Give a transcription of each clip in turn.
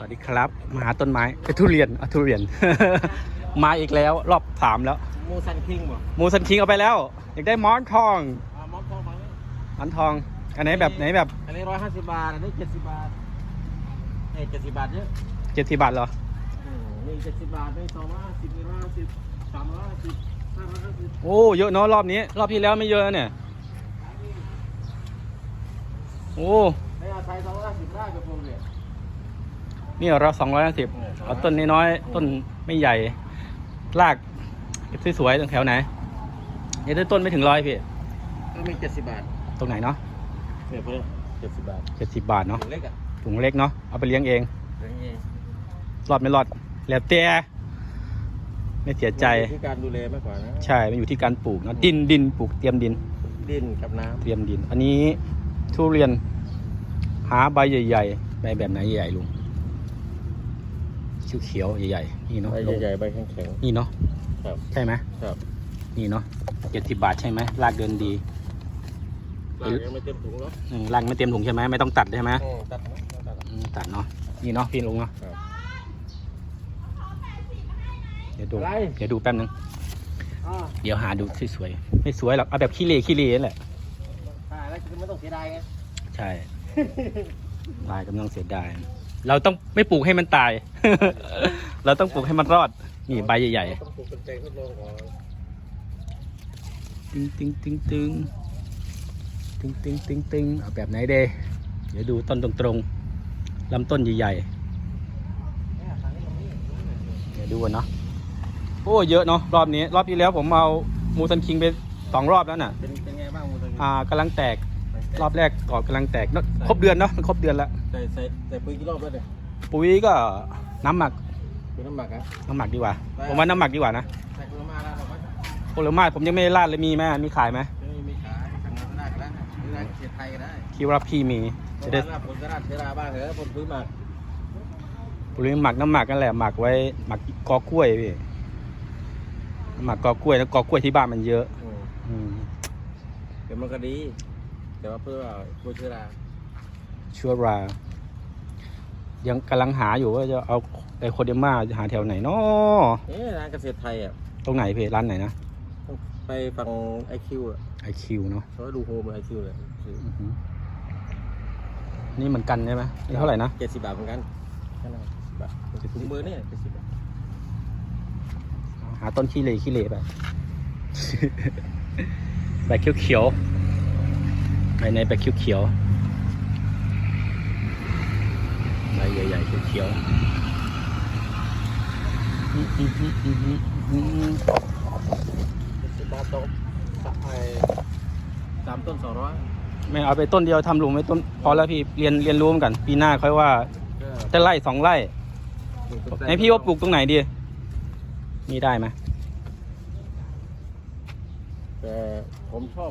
วัสดีครับ มาหาต้นไม้เอ้ยทุเรียนอะทุเรียน มาอีกแล้วรอบสามแล้ว มูซันคิงบ่มูสันคิงเอาไปแล้ว อยากได้หมอนทองอ่ามอมทองมาไหมหมอนทอง อันไหนแบบไหนแบบอันนี้ร้อยห้าสิบบาท อันนี้เจ็ดสิบบาทเอ้เจ็ดสิบบาทเยอะเจ็ดสิบบาทเหรออืมนี่เจ็ดสิบบาทนี่สองร้อยห้าสิบนี่ร้อยห้าสิบสามร้อยห้าสิบห้าร้อยห้าสิบโอ้เยอะเนาะรอบนี้ รอบที่แล้วไม่เยอะเนี่ย โอ้ในอาไทยสองร้อยห้าสิบได้กับพวกเนี่ย นี่เราสองร้อยห้าสิบเอาต้นน้อยๆต้นไม่ใหญ่ รากสวยๆตรงแถวไหนเนี่ยต้นไม่ถึงร้อยพี่ก็มีเจ็ดสิบบาทตรงไหนเนาะเนี่ยพวกนี้เจ็ดสิบบาทเจ็ดสิบบาทเนาะถุงเล็กอะถุงเล็กเนาะเอาไปเลี้ยงเองอย่างเงี้ยรอดไม่รอดแล้วแต่ไม่เสียใจอยู่ที่การดูแลมากกว่านะใช่มันอยู่ที่การปลูกเนอะดินดินปลูกเตรียมดิน ดินกับน้เตรียมดิน อันนี้ทุเรียนหาใบใหญ่ๆใบแบบไหนใหญ่ๆลุง เขียวๆใหญ่ๆนี่ำเนาะใบลุงใหญ่ๆใบแข็งนี่เนาะๆครับใช่ไหมครับนี่เนาะเจ็ดสิบบาทใช่ไหมรากเดินดีลากยังไม่เต็มถุงเนาะอืมรากไม่เต็มถุงใช่ไหมไม่ต้องตัดใช่ไหมอืมตัดนะตัดนะอืมตัดเนาะนี่เนาะพี่ลุงเนาะครับเดี๋ยวดูอะไรเดี๋ยวดูแป๊บนึงอ่าเดี๋ยวหาดูสวยๆไม่สวยหรอกเอาแบบขี้เละขี้เละนั่นแหละอ่าแล้วคือไม่ต้องเสียดายไงใช่ลายกำลังเสียดาย เราต้องไม่ปลูกให้มันตาย เราต้องปลูกให้มันรอด นี่ใบใหญ่ต้องปลูกเป็นใจทดลองก่อนๆตึงตึงตึงตึงตึงตึงตึงตึงเอาแบบไหนเดเดี๋ยวดูต้นตรงๆลำต้นใหญ่เนี่ยทางนี้ตรงนี้ๆเดี๋ยวดูกันเนาะ โอ้เยอะเนาะรอบนี้ รอบที่แล้วผมเอามูซันคิงไปสองรอบแล้วน่ะ เป็นเป็นไงบ้างมูตรงนี้อ่ากำลังแตก รอบแรกก่อนกำลังแตกเนอะครบเดือนเนาะ มันครบเดือนแล้ว ใส่ใส่ใส่ปุ๋ยกี่รอบแล้วเนี่ยปุ๋ยก็น้ำหมักปุ๋ยน้ำหมักอะน้ำหมักดีกว่า ผมว่าน้ำหมักดีกว่านะใส่ผลไม้แล้วหรอไหมผลไม้ผมยังไม่ได้ราดเลยมีไหมมีขายไหมไม่มีขายทางนั้นก็ได้ก็ได้หรือร้านเชียร์ไทยก็ได้คิดว่าพี่มีเพจะราะได้ว่าผลกระดาษเทราบ้างเหรอผลปุ๋ยหมักปุ๋ยหมักน้ำหมักนั่นแหละหมักไว้หมักกอกล้วยพี่หมักกอกล้วยแล้วกอกล้วยที่บ้านมันเยอะอืมอืมเดี๋ยวมันก็ดี แต่ว่าเพื่อว่าโปรเชื้อรา ชั่วรา ยังกำลังหาอยู่ว่าจะเอาไอโคเดมาจะหาแถวไหนเนาะเอ๊ะร้านเกษตรไทยอะตรงไหนพี่ร้านไหนนะต้องไปฟังไอคิวอะไอคิวเนาะเขาดูโฮมไอคิวเลยอือหือนี่เหมือนกันใช่ไหมนี่เท่าไหร่นะเจ็ดสิบบาทเหมือนกันแค่นั้นบาทถุงมือเนี่ยเจ็ดสิบบาทหาต้นขี้เหร่ขี้เหร่ไปใบเขียวๆใบในใบเขียวๆ ใบใหญ่ๆเขียวๆอื้อหือหือหือหือหือเจ็ดสิบบาทตกไอสามต้นสองร้อยไม่เอาไปต้นเดียวทำหลุมไว้ต้นพอแล้วพี่เรียนเรียนรู้มือนกัน ปีหน้าค่อยว่าจะไล่สองไร่หนึ่งต้นให้พี่ว่าปลูกตรงไหนดีนี่ได้ไหมแต่ผมชอบ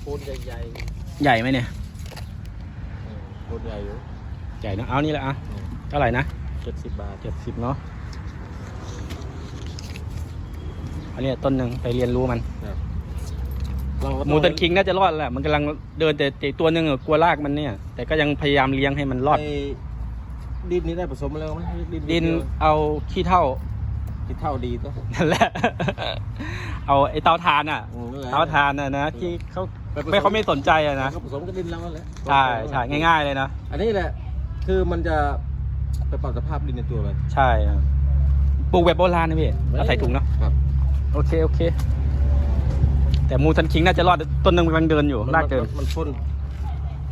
โคนใหญ่ใหญ่ไหมเนี่ยๆอืมโคนใหญ่อยู่ ใหญ่นะเอานี่แหละอะเท่าไหร่นะเจ็ดสิบบาทเจ็ดสิบเนาะอันเนี้ยต้นหนึ่งไปเรียนรู้มันเราก็ต้องมูตันคิงน่าจะรอดแหละมันกำลังเดินแต่แต่อีกตัวหนึ่งอะกลัวรากมันเนี่ย แต่ก็ยังพยายามเลี้ยงให้มันรอดไดินนี้ได้ผสมมาแล้วไหมดินเอาขี้เท่าที่เท่าดีตัวนั่นแหละ เอาไอ้เตาถ่านอะอืมนั่นแหละเตาถ่านน่ะนะที่เขาไปผสไม่เขาไม่สนใจอะนะก็ผสมกับดินแล้วนั่นแหละใช่ใช่ง่าย ๆเลยนะอันนี้แหละ คือมันจะไปปรับสภาพดินในตัวมันใช่อะปลูกแบบโบราณนะพี่เอาใส่ถุงเนาะครับโอเคโอเค แต่มูทันคิงน่าจะรอดต้นหนึงกำลังเดินอยู่รากเดินมันทน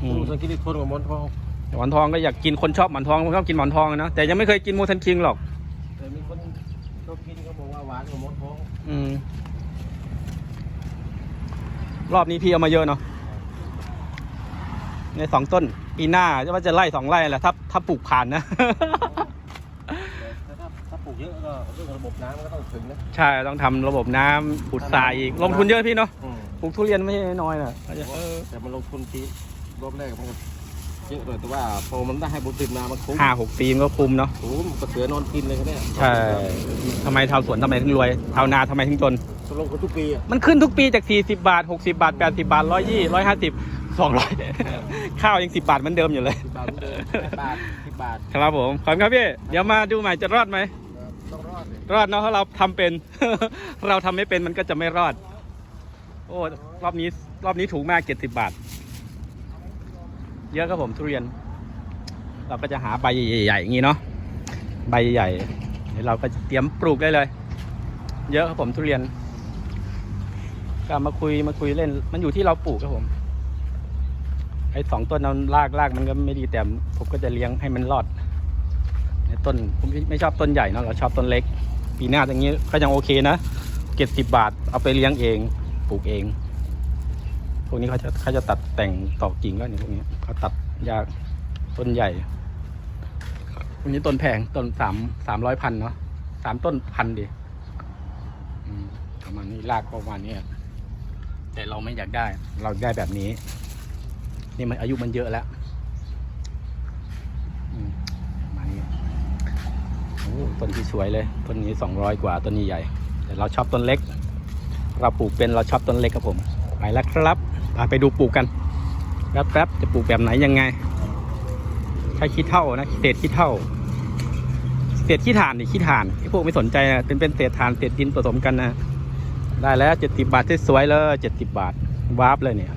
อืมดูสังเกตดิทนกับหมอนทองหมอนทองก็อยากกินคนชอบหมอนทองผมชอบกินหมอนทองอะนะแต่ยังไม่เคยกินมูทันคิงหรอกแต่มีคนชอบกินเขาบอกว่าหวานกว่าหมอนทอง อืมรอบนี้พี่เอามาเยอะเนาะในสองต้น ปีหน้าจะว่าจะไล่สองไร่แหละถ้าถ้าปลูกผ่านนะ แต่ถ้าถ้าปลูกเยอะก็เรื่องระบบน้ำมันก็ต้องถึงนะใช่ต้องทำระบบน้ำขุดทรายอีก ลงทุนเยอะพี่เนาะอืมปลูกทุเรียนไม่ใช่น้อยๆนะอาจจะเออแต่มันลงทุนทีรอบแรกมันก็เยอะเลยแต่ว่าพอมันได้ให้บุญติดมามันคุ้มห้าหกปีมันก็คุ้มเนาะ โอ้โหกระเสือนอนกินเลยครับเนี่ยใช่ ทำไมชาวสวนทำไมถึงรวยชาวนาทำไมถึงจนลงทุนทุกปีอะมันขึ้นทุกปีจาก 40 บาท 60 บาท 80 บาท 120 150 สองร้อยข้าวยังสิบบาทเหมือนเดิมอยู่เลยสิบบาทเหมือนเดิมแปดบาทสิบบาทครับผมขอบคุณครับพี่เดี๋ยวมาดูใหม่จะรอดไหมต้องรอดเลยรอดเนาะเพราะเราทำเป็น เราทำไม่เป็นมันก็จะไม่รอด โอ้รอบนี้ รอบนี้ถูกมากเจ็ดสิบบาท เยอะครับผมทุเรียน เราก็จะหาใบใหญ่ๆอย่างนี้เนาะใบใหญ่ๆเดี๋ยวเราก็จะเตรียมปลูกได้เลย เยอะครับผมทุเรียนก็มาคุยมาคุยเล่น มันอยู่ที่เราปลูกครับผมไอ้สองต้นนั้นรากรากมันก็ไม่ดีแต่ผมก็จะเลี้ยงให้มันรอดในต้นผมไม่ชอบต้นใหญ่เนอะเราชอบต้นเล็ก ปีหน้าอย่างนี้ก็ยังโอเคนะเจ็ดสิบบาทเอาไปเลี้ยงเองปลูกเองพวกนี้เขาจะเขาจะตัดแต่งตอกกิ่งแล้วเนี่ยพวกนี้เขาตัดยากต้นใหญ่พวกนี้ต้นแพงต้นสามสามร้อยพันเนาะสามต้นพันดิอืมประมาณนี้รากประมาณนี้แต่เราไม่อยากได้ เราได้แบบนี้ นี่มันอายุมันเยอะแล้วมานี้โอ้ต้นที่สวยเลย ต้นนี้สองร้อยกว่า ต้นนี้ใหญ่ แต่เราชอบต้นเล็ก เราปลูกเป็นเราชอบต้นเล็กครับผม ไปแล้วครับไปดูปลูกกันแป๊บๆจะปลูกแบบไหนยังไงใช้ขี้เท่านะเศษขี้เท่าเศษขี้ถ่านนี่ขี้ถ่านที่พวกไม่สนใจนะเป็นเป็นเศษถ่านเศษดินผสมกันนะ ได้แล้วเจ็ดสิบาทสวยๆเลยเจ็ดสิบาทวาบเลยเนี่ย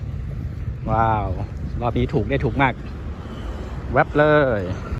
ว้าว รอบนี้ถูกได้ถูกมาก แวบเลย